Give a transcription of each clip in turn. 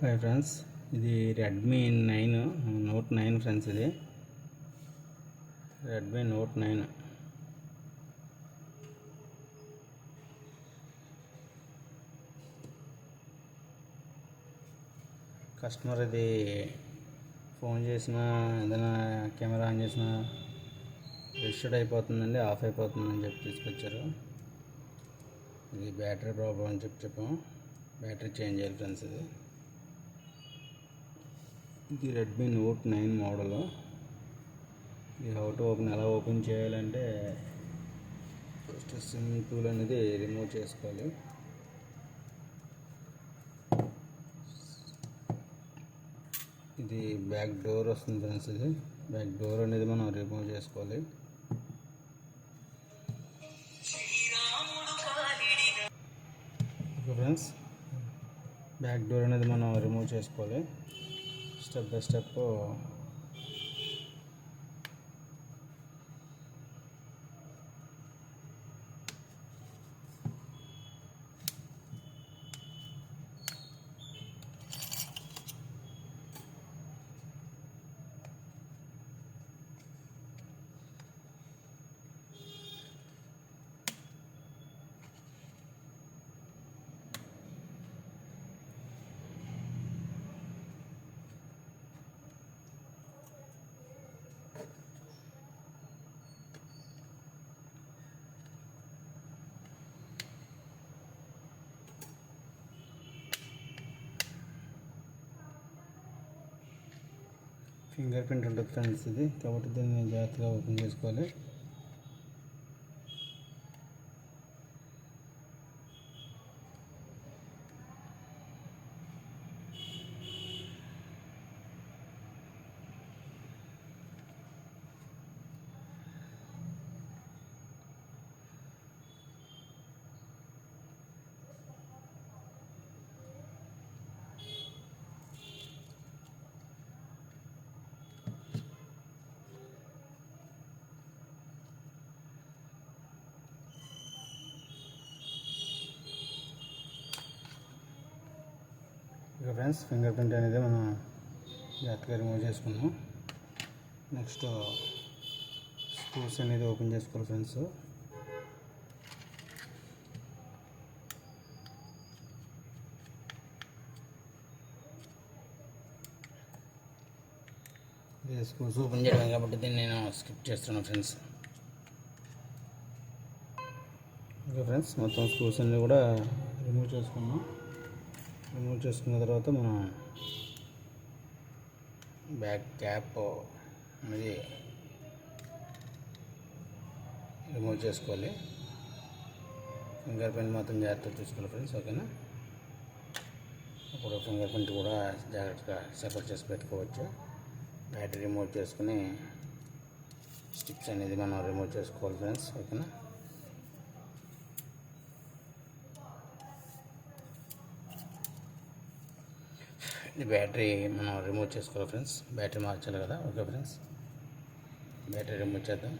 Hi friends ఇది Redmi nine note nine friends ఇది. Redmi note nine customer ఇది phone చేసినా ఏదైనా కెమెరా ఆన్ చేసినా రిస్టర్డ్ అయిపోతుందండి ఆఫ్ అయిపోతుందని చెప్పి తీసుకొచ్చారు. ఇది బ్యాటరీ ప్రాబ్లం అని చెప్పి చెప్పాము. బ్యాటరీ చేంజ్ చేయాలి ఫ్రెండ్స్ ఇది. ఇది రెడ్మీ నోట్ నైన్ మోడల్ ఇది హౌ ఓపెన్ ఎలా ఓపెన్ చేయాలంటే ఫస్ట్ సిమ్ టూల్ అనేది రిమూవ్ చేసుకోవాలి. ఇది బ్యాక్ డోర్ వస్తుంది ఫ్రెండ్స్ ఇది. బ్యాక్ డోర్ అనేది మనం రిమూవ్ చేసుకోవాలి. ఓకే ఫ్రెండ్స్ బ్యాక్ డోర్ అనేది మనం రిమూవ్ చేసుకోవాలి. Step by step finger print ఉంటుంది ఫ్రెండ్స్ ఇది. కాబట్టి దీన్ని జాగ్రత్తగా ఓపెన్ చేసుకోవాలి ఇక ఫ్రెండ్స్ ఫింగర్ ప్రింట్ అనేది మనం జాగ్రత్తగా రిమూవ్ చేసుకున్నాం నెక్స్ట్ స్క్రూస్ అనేది ఓపెన్ చేసుకోవాలి ఫ్రెండ్స్. స్క్రూస్ ఓపెన్ చేయడం కాబట్టి దీన్ని నేను స్కిప్ చేస్తున్నాను ఫ్రెండ్స్. ఓకే ఫ్రెండ్స్ మొత్తం స్క్రూస్ అన్నీ కూడా రిమూవ్ చేసుకున్నాం రిమూవ్ చేసుకున్న తర్వాత మనం బ్యాక్ క్యాప్ అనేది రిమూవ్ చేసుకోవాలి. ఫింగర్ ప్రింట్ మాత్రం జాగ్రత్తగా తీసుకోవాలి ఫ్రెండ్స్ ఓకేనా అప్పుడు ఫింగర్ ప్రింట్ కూడా జాగ్రత్తగా సెపరేట్ చేసి పెట్టుకోవచ్చు. బ్యాటరీ రిమూవ్ చేసుకుని స్టిక్స్ అనేది మనం రిమూవ్ చేసుకోవాలి ఫ్రెండ్స్ ఓకేనా ఇది బ్యాటరీ మనం రిమూవ్ చేసుకోవాలి ఫ్రెండ్స్ బ్యాటరీ మార్చాలి కదా. ఓకే ఫ్రెండ్స్ బ్యాటరీ రిమూవ్ చేద్దాం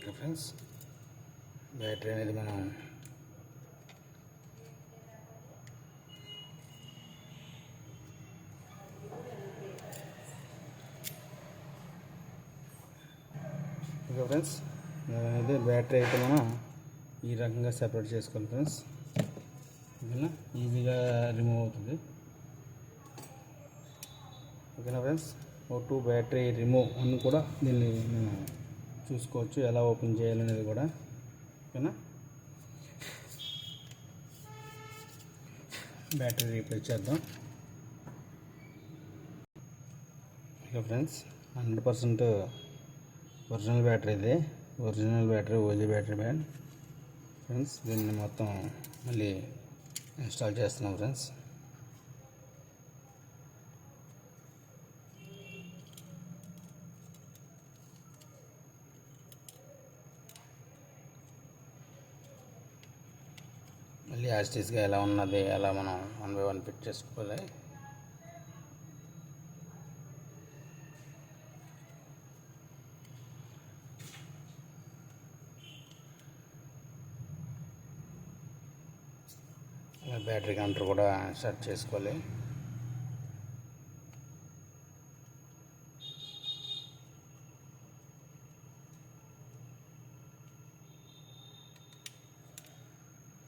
ఓకే ఫ్రెండ్స్ బ్యాటరీ అనేది మనం ఓకే ఫ్రెండ్స్ అదే బ్యాటరీ అయితే మనం ఈ రకంగా సెపరేట్ చేసుకోవాలి ఫ్రెండ్స్ ఓకేనా? ఈజీగా రిమూవ్ అవుతుంది. ఓకేనా friends O two battery remove అని కూడా దీన్ని నేను చూసుకోవచ్చు ఎలా ఓపెన్ చేయాలనేది కూడా. ఓకేనా? బ్యాటరీ రీప్లేస్ చేద్దాం. ఇక friends hundred percent original battery ఇది. Original battery OG battery band friends దీన్ని మొత్తం మళ్ళీ ఇన్స్టాల్ చేస్తున్నాం ఫ్రెండ్స్ మళ్ళీ యాస్టీస్గా ఎలా ఉన్నది ఎలా మనం వన్ బై వన్ ఫిట్ చేసుకోవాలి? అలా బ్యాటరీ కౌంటర్ కూడా సెట్ చేసుకోవాలి.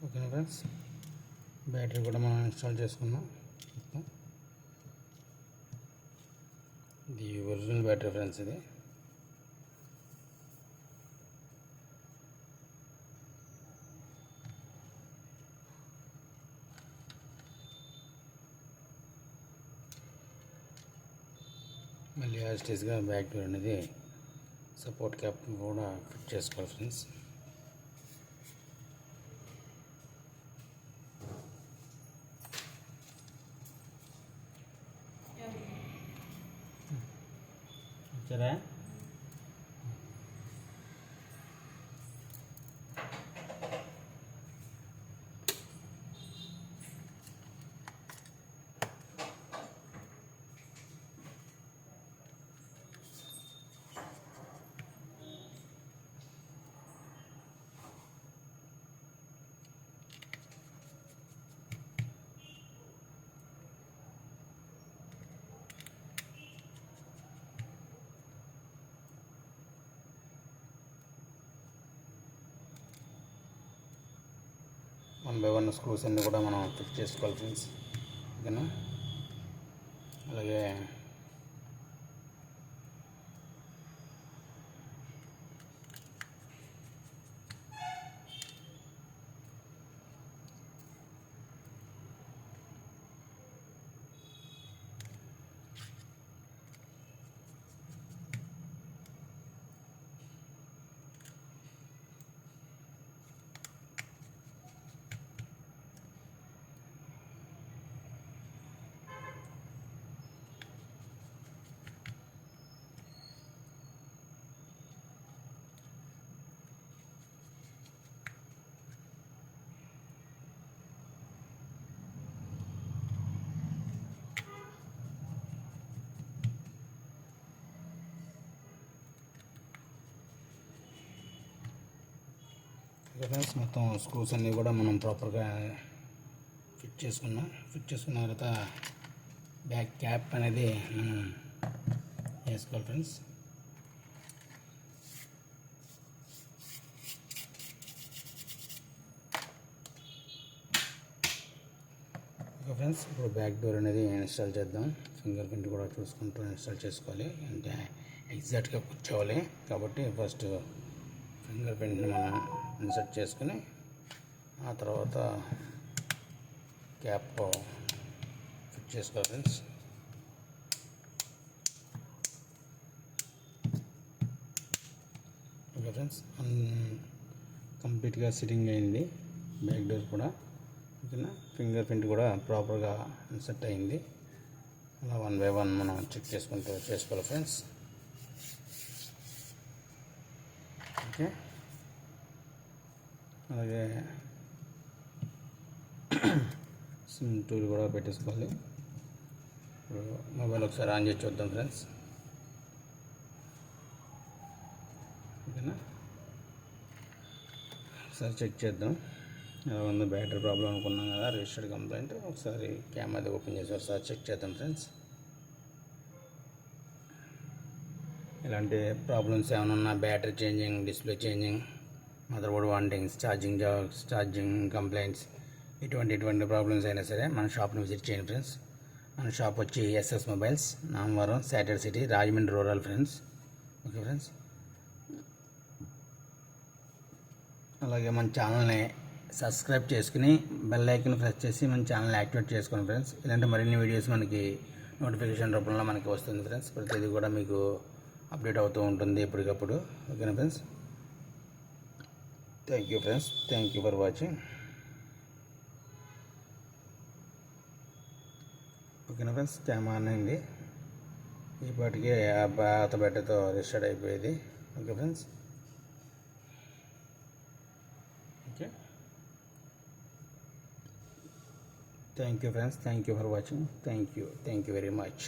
ఓకేనా ఫ్రెండ్స్ బ్యాటరీ కూడా మనం ఇన్స్టాల్ చేసుకున్నాం. మొత్తం. ఇది ఒరిజినల్ బ్యాటరీ ఫ్రెండ్స్ ఇది. మళ్ళీ యాస్టేజ్గా బ్యాక్ డోర్ అనేది సపోర్ట్ క్యాప్ కూడా ఫిట్ చేసుకోవాలి friends. One by one screws అన్నీ కూడా మనం చెక్ చేసుకోవాలి ఫ్రెండ్స్ ఓకేనా? అలాగే ఫ్రెండ్స్ మొత్తం స్క్రూస్ అన్నీ కూడా మనం ప్రాపర్గా ఫిట్ చేసుకున్నాం. ఫిట్ చేసుకున్న తర్వాత బ్యాక్ క్యాప్ అనేది మనం వేసుకోవాలి ఫ్రెండ్స్ ఓకే ఫ్రెండ్స్ ఇప్పుడు బ్యాక్ డోర్ అనేది ఇన్స్టాల్ చేద్దాం. ఫింగర్ ప్రింట్ కూడా చూసుకుంటూ ఇన్స్టాల్ చేసుకోవాలి. అంటే ఎగ్జాక్ట్గా కూర్చోవాలి. కాబట్టి ఫస్ట్ ఫింగర్ ప్రింట్ని మనం ఇన్సర్ట్ చేసుకుని ఆ తర్వాత క్యాప్ ఫిట్ చేసుకోవాలి ఫ్రెండ్స్. ఓకే ఫ్రెండ్స్ కంప్లీట్గా సిట్టింగ్ అయింది బ్యాక్ డోర్ కూడా. ఓకేనా? ఫింగర్ ప్రింట్ కూడా ప్రాపర్గా ఇన్సర్ట్ అయింది. అలా వన్ బై వన్ మనం చెక్ చేసుకుంటూ చేసుకోవాలి ఫ్రెండ్స్. ఓకే. అలాగే సిమ్ టూల్ కూడా పెట్టేసుకోవాలి. ఇప్పుడు మొబైల్ ఒకసారి ఆన్ చేసి చూద్దాం ఫ్రెండ్స్. ఓకేనా? ఒకసారి చెక్ చేద్దాం. ఎలా ఉందో? బ్యాటరీ ప్రాబ్లం అనుకున్నాం కదా రిజిస్టర్డ్ కంప్లైంట్. ఒకసారి కెమెరా అది ఓపెన్ చేసి ఒకసారి చెక్ చేద్దాం ఫ్రెండ్స్. ఇలాంటి ప్రాబ్లమ్స్ ఏమైనా ఉన్నా battery changing display changing mother board wantings charging jacks charging complaints ఇటువంటి ఇటువంటి ప్రాబ్లమ్స్ అయినా సరే మన షాప్ని విజిట్ చేయండి ఫ్రెండ్స్. మన షాప్ వచ్చి SS mobiles Namavaram satellite city Rajahmundry rural friends. Okay friends? అలాగే మన ఛానల్ని సబ్స్క్రైబ్ చేసుకుని బెల్ ఐకన్ ప్రెస్ చేసి మన ఛానల్ యాక్టివేట్ చేసుకోండి ఫ్రెండ్స్. ఇలాంటి మరిన్ని వీడియోస్ మనకి నోటిఫికేషన్ రూపంలో మనకి వస్తుంది ఫ్రెండ్స్. ప్రతిదీ కూడా మీకు అప్డేట్ అవుతూ ఉంటుంది ఎప్పటికప్పుడు. ఓకేనా friends? Thank you friends thank you for watching ఓకేనా ఫ్రెండ్స్? క్యామ్ ఆన్ అయింది. ఆ పాత బెట్టతో రిజిస్టర్డ్ అయిపోయేది. Okay friends? Okay. Thank you friends thank you for watching thank you thank you very much